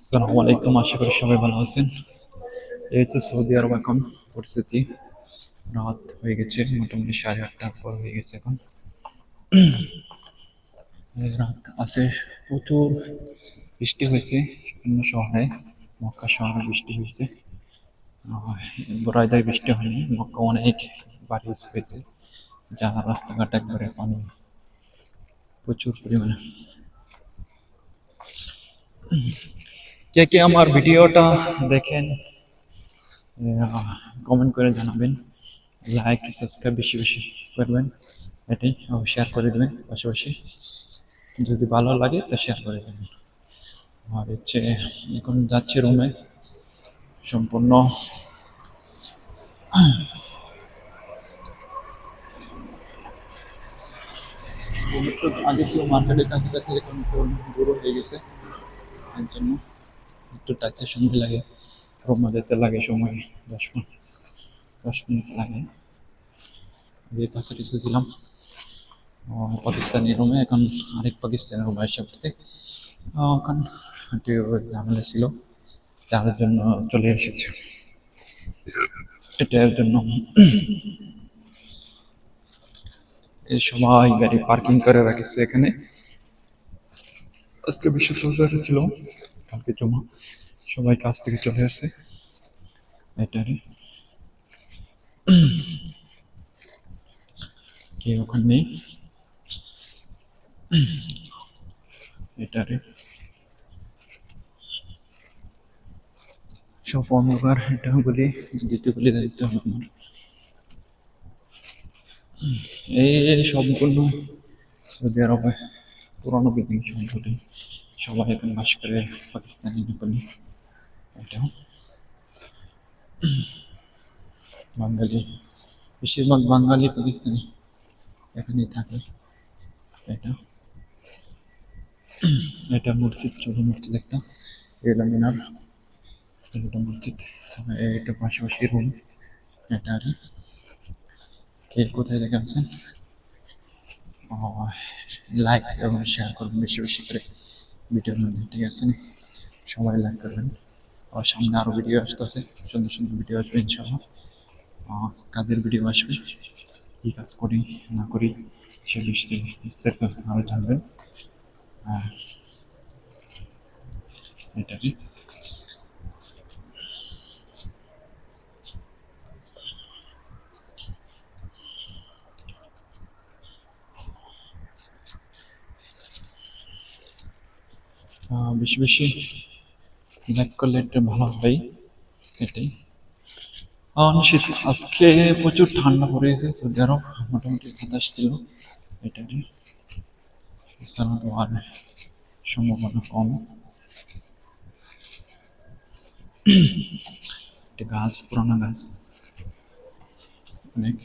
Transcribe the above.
আসসালামু আলাইকুম, আশা করি সবাই ভালো আছেন। এই তো সৌদি আরব এখন পরিস্থিতি। রাত হয়ে গেছে, মোটামুটি সাড়ে আটটার পর হয়ে গেছে এখন। রাত আছে, প্রচুর বৃষ্টি হয়েছে বিভিন্ন শহরে, মক্কা শহরে বৃষ্টি হয়েছে। বড়াইদায় বৃষ্টি হয়নি, মক্কা অনেক বারিশ হয়েছে। যা রাস্তাঘাট একবারে পানি, প্রচুর পরিমাণে। কে কে আমার ভিডিওটা দেখেন কমেন্ট করে জানাবেন লাইক সাবস্ক্রাইব বেশি বেশি করবেন, এটাই শেয়ার করে দেবেন পাশাপাশি। যদি ভালো লাগে তো শেয়ার করে দেবেন। আর হচ্ছে, এখন যাচ্ছে রুমে সম্পূর্ণ। আগে ছিল মার্কেটের কাছে কাছে এখন দূর হয়ে গেছে। এর জন্য। একটু টাইতে সময় লাগে, রুমে যেতে লাগে সময় দশ মিনিট দশ মিনিট লাগে। আগে কাছে কাছে ছিলাম। পাকিস্তানি রুমে, এখন আরেক পাকিস্তানি রুমে এসে ওখান একটু ঝামেলা ছিল তার জন্য চলে এসেছে। এটার জন্য এই সবাই গাড়ি পার্কিং করে রাখেছে এখানে। আজকে বিশ্ব বৃহস্পতিবার ছিল। কালকে জমা। সবাই কাজ থেকে চলে আসছে। এটারে কে ওখানে নেই? এটারে সব অন্ধকার, এটা বলি দিতে বলে দায়িত্ব হবে আমার। এই সম্পূর্ণ সৌদি আরবে। পুরনো বিল্ডিং সম্পূর্ণ সবাই এখন বাস করে পাকিস্তানি নেপালি এটা। বাঙালি, বেশিরভাগ বাঙালি পাকিস্তানি এখানেই থাকে এটা। এটা মসজিদ, ছোট মসজিদ একটা এলা মিনার। এটা মসজিদ এটা পাশাপাশি রুম এটা আর কে। কোথায় দেখে আছেন? লাইক এবং শেয়ার করবেন বেশি বেশি করে ভিডিওর মধ্যে ঠিক আছে? সবাই লাইক করবেন। আর সামনে আরও ভিডিও আসতেছে সুন্দর সুন্দর ভিডিও আসবে ইনশাআল্লাহ। আহ, কাজের ভিডিও আসবে কী কাজ করি না করি সে বিষয়ে বিস্তারিত আরও জানবেন। আর এটারই বেশি বেশি লাইক করলে ভালো হয় এটাই। আহ, শীত আজকে প্রচুর ঠান্ডা পড়েছে সৌদি আরব মোটামুটি বাতাস ছিল এটারই সম্ভাবনা কম। একটা গাছ পুরানো গাছ। অনেক।